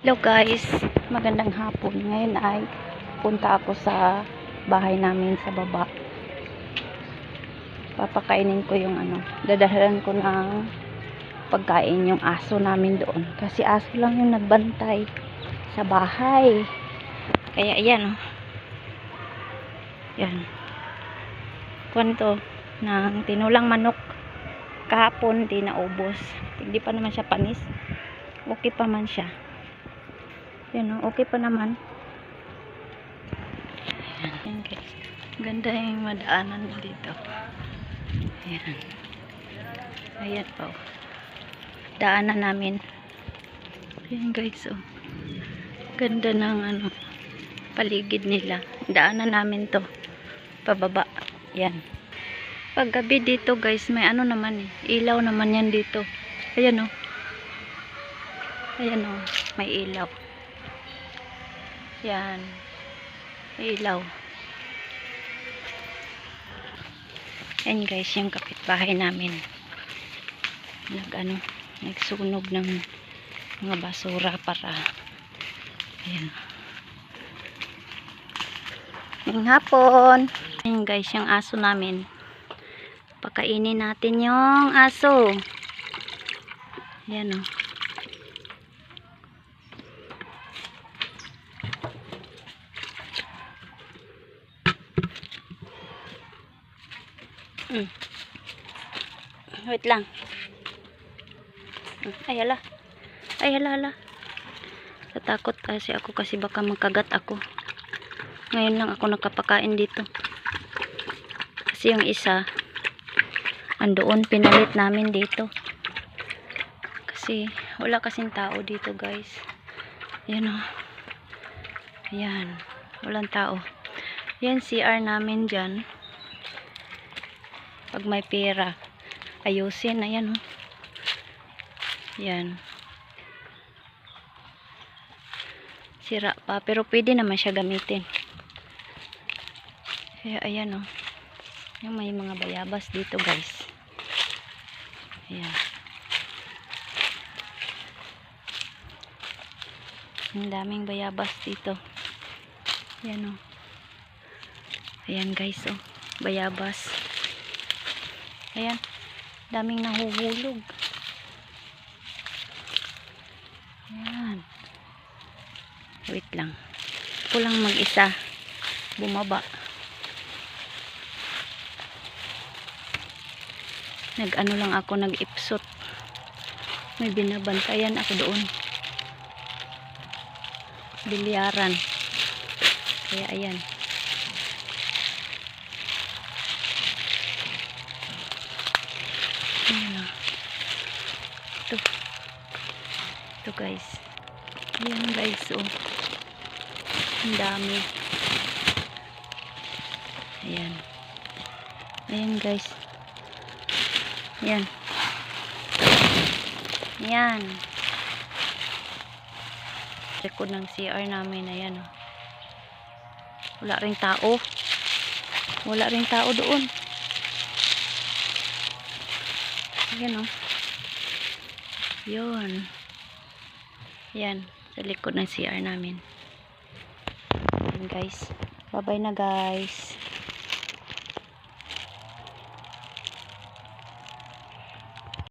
Hello guys, magandang hapon. Ngayon ay punta ako sa bahay namin sa baba. Papakainin ko yung ano, dadahalan ko ng pagkain yung aso namin doon. Kasi aso lang yung nagbantay sa bahay. Kaya ayan oh. Yan. Kwento ng tinulang manok kahapon di naubos. Hindi pa naman siya panis. Okay pa man siya. Yan o, okay pa naman. Ayan, guys. Ganda yung madaanan dito. Ayan. Ayan po. Daanan namin. Ayan guys oh. Ganda ng ano, paligid nila. Daanan namin to. Pababa. Ayan. Paggabi dito guys, may ano naman eh. Ilaw naman yan dito. Ayan oh. Ayan oh, may ilaw. Yan. Ilaw. Yan guys, yung kapitbahay namin. Nag ano, nagsunog ng mga basura para ayan. Yung hapon. Yan guys, yung aso namin. Pakainin natin yung aso. Yan oh. Mm. Wait lang. Mm. Ay, hala. Ay, hala, hala. Natakot kasi ako kasi baka magkagat ako. Ngayon lang ako nakapakain dito. Kasi yung isa, andoon, pinalit namin dito. Kasi, wala kasing tao dito, guys. Ayan o. Ayan. Walang tao. Yan, CR namin dyan pag may pera ayusin. Ayan oh. Yan. Sira pa pero pwede naman siya gamitin. Kaya ayan oh. Yung may mga bayabas dito guys. Ayan. Ang daming bayabas dito. Ayan oh. Ayan guys oh. Bayabas Ayan. Daming nahuhulog. Ayan. Wait lang. Ako lang mag-isa. Bumaba. Nag-ano lang ako, nag-ipsot. May binabantayan ako doon. Bilyaran. Kaya ayan. Ito. Ito guys. Ayan guys oh. Ang dami. Ayan. Ayan guys. Ayan. Ayan. Record ng CR namin. Ayan o. Wala ring tao. Wala ring tao doon. Ayan o. Yun. Yan. Sa likod ng CR namin. Yan guys. Bye bye na guys.